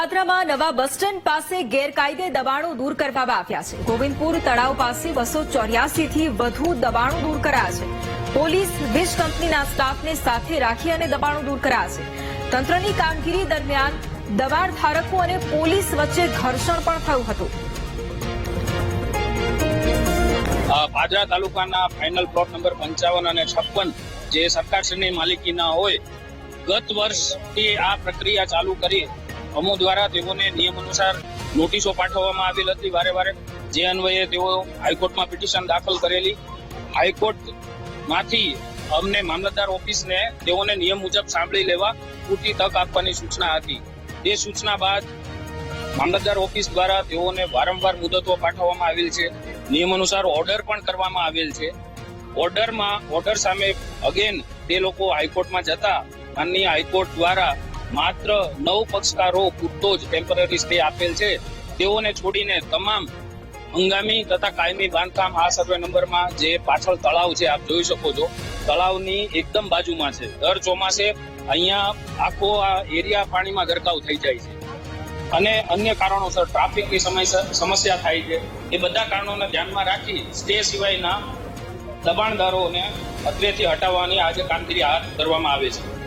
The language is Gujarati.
પાત્રામાં નવા બસ સ્ટેન્ડ પાસે ગેરકાયદે દબાણો દૂર કરવામાં આવ્યા છે. ગોવિંદપુર તળાવ પાસે બસો ચોર્યાસી થી વધુ દબાણો દૂર કરાયા છે. પોલીસ વીજ કંપનીના સ્ટાફને સાથે રાખી અને દબાણો દૂર કરાયા છે. તંત્રની કામગીરી દરમિયાન દબાણ ધારકો અને પોલીસ વચ્ચે ઘર્ષણ પણ થયું હતું. પાદરા તાલુકાના ફાઇનલ પ્લોટ નંબર પંચાવન અને છપ્પન જે સરકારશ્રીની માલિકીના હોય, ગત વર્ષથી આ પ્રક્રિયા ચાલુ કરી અમો દ્વારા તેઓને નિયમ અનુસાર નોટિસો પાઠવવામાં આવેલ હતી. વારે વારે જે અન્વયે તેઓ હાઈકોર્ટમાં પિટિશન દાખલ કરેલી. હાઈકોર્ટમાંથી અમને મામલતદાર ઓફિસને તેઓને નિયમ મુજબ સાંભળી લેવા પૂરતી તક આપવાની સૂચના હતી. તે સૂચના બાદ મામલતદાર ઓફિસ દ્વારા તેઓને વારંવાર મુદતો પાઠવવામાં આવેલ છે. નિયમ અનુસાર ઓર્ડર પણ કરવામાં આવેલ છે. ઓર્ડરમાં, ઓર્ડર સામે અગેન તે લોકો હાઈકોર્ટમાં જતા. માનનીય હાઈકોર્ટ દ્વારા માત્ર નવ પક્ષકારો પૂરતો જ ટેમ્પરરી સ્ટે આપેલ છે. તેઓને છોડીને તમામ હંગામી તથા કાયમી બાંધકામ આ સર્વે નંબરમાં જે પાછળ તળાવ છે, આપ જોઈ શકો છો. તળાવની એકદમ બાજુમાં છે. દર ચોમાસે અહીંયા આખો આ એરિયા પાણીમાં ગરકાવ થઈ જાય છે. અને અન્ય કારણોસર ટ્રાફિકની સમસ્યા સમસ્યા થાય છે. એ બધા કારણોને ધ્યાનમાં રાખી સ્ટે સિવાયના દબાણદારોને અત્રેથી હટાવવાની આજે કામગીરી હાથ ધરવામાં આવે છે.